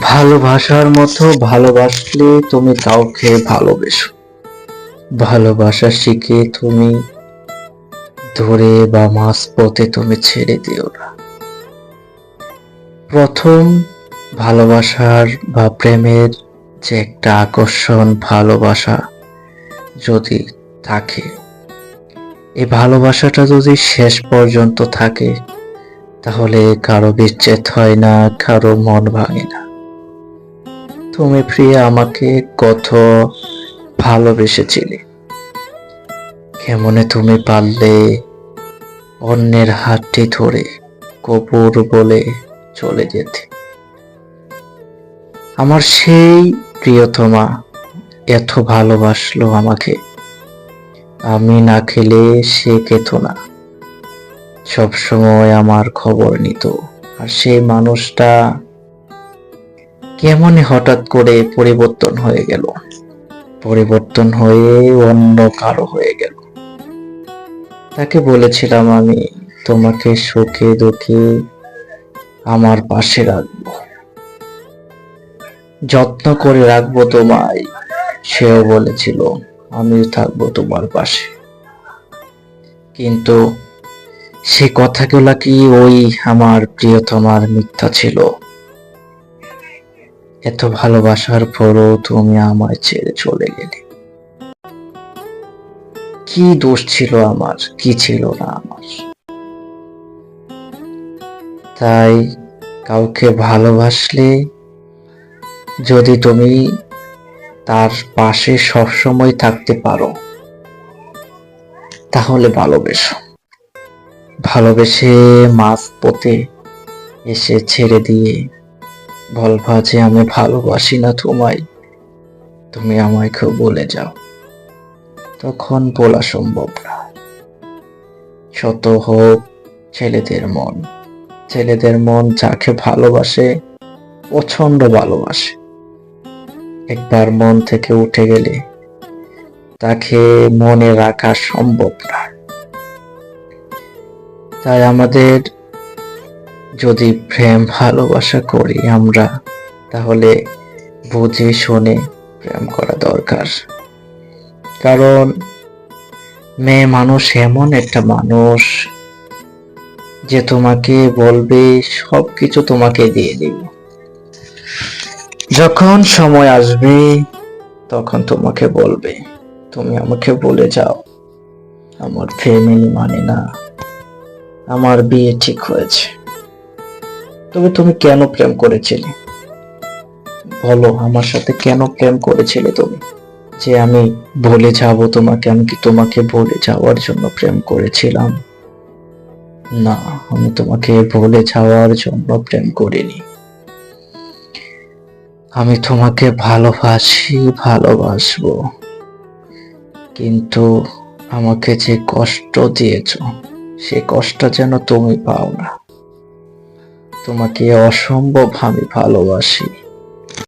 ভালোবাসার মতো ভালোবাসলে তুমি কাউকে ভালোবেসো। ভালোবাসা শিখে তুমি ধরে বা মাঝ পথে তুমি ছেড়ে দিও না। প্রথম ভালোবাসার বা প্রেমের যে একটা আকর্ষণ ভালোবাসা যদি থাকে, এই ভালোবাসাটা যদি শেষ পর্যন্ত থাকে, তাহলে কারও বিচ্ছেদ হয় না, কারও মন ভাঙে না। তুমি প্রিয়া আমাকে কত ভালোবেসেছিলে। কেমনে তুমি পারলে অন্যের হাতটি ধরে কপুর বলে চলে যেতে। আমার সেই প্রিয়তমা এত ভালোবাসলো আমাকে। আমি না খেলে সে খেত না। সবসময় আমার খবর নিত। আর সেই মানুষটা কেমন হঠাৎ করে পরিবর্তন হয়ে গেল? পরিবর্তন হয়ে অন্য কারও হয়ে গেল। তাকে বলেছিলাম আমি, তোমাকে সুখে দুঃখে আমার পাশে রাখব। যত্ন করে রাখব তোমায়। সেও বলেছিল আমিও থাকব তোমার পাশে। কিন্তু সে কথাগুলা কি ওই আমার প্রিয়তমার মিথ্যা ছিল? এত ভালোবাসার পরও তুমি আমায় ছেড়ে চলে গেলে। কি দোষ ছিল আমার, কি ছিল না আমার? তাই কাউকে ভালোবাসলে যদি তুমি তার পাশে সবসময় থাকতে পারো, তাহলে ভালোবেসো। ভালোবেসে মাঝ পথে এসে ছেড়ে দিয়ে বলবা যে আমি ভালোবাসি না তোমায়। তুমি আমায় খুব বলে যাও। তখন বলা সম্ভব না। শত হোক ছেলেদের মন। ছেলেদের মন যাকে ভালোবাসে প্রচণ্ড ভালোবাসে। একবার মন থেকে উঠে গেলে তাকে মনে রাখা সম্ভব না। তাই আমাদের যদি প্রেম ভালোবাসা করি আমরা, তাহলে বুঝে শুনে প্রেম করা দরকার। কারণ মেয়ে মানুষ এমন একটা মানুষ যে তোমাকে বলবে সব কিছু তোমাকে দিয়ে দিব। যখন সময় আসবে, তখন তোমাকে বলবে, তুমি আমাকে বলে যাও, আমার ফ্যামিলি মানে না, আমার বিয়ে ঠিক হয়েছে। তবে তুমি কেন প্রেম করেছিলে? বলো আমার সাথে কেন প্রেম করেছিলে তুমি? যে আমি বলে যাব তোমাকে, আমি কি তোমাকে বলে যাওয়ার জন্য প্রেম করেছিলাম? না, আমি তোমাকে বলে যাওয়ার জন্য প্রেম করিনি। আমি তোমাকে ভালোবাসি, ভালোবাসবো। কিন্তু আমাকে যে কষ্ট দিয়েছ, সে কষ্ট যেন তুমি পাও না। তোমাকে অসম্ভব আমি ভালোবাসি।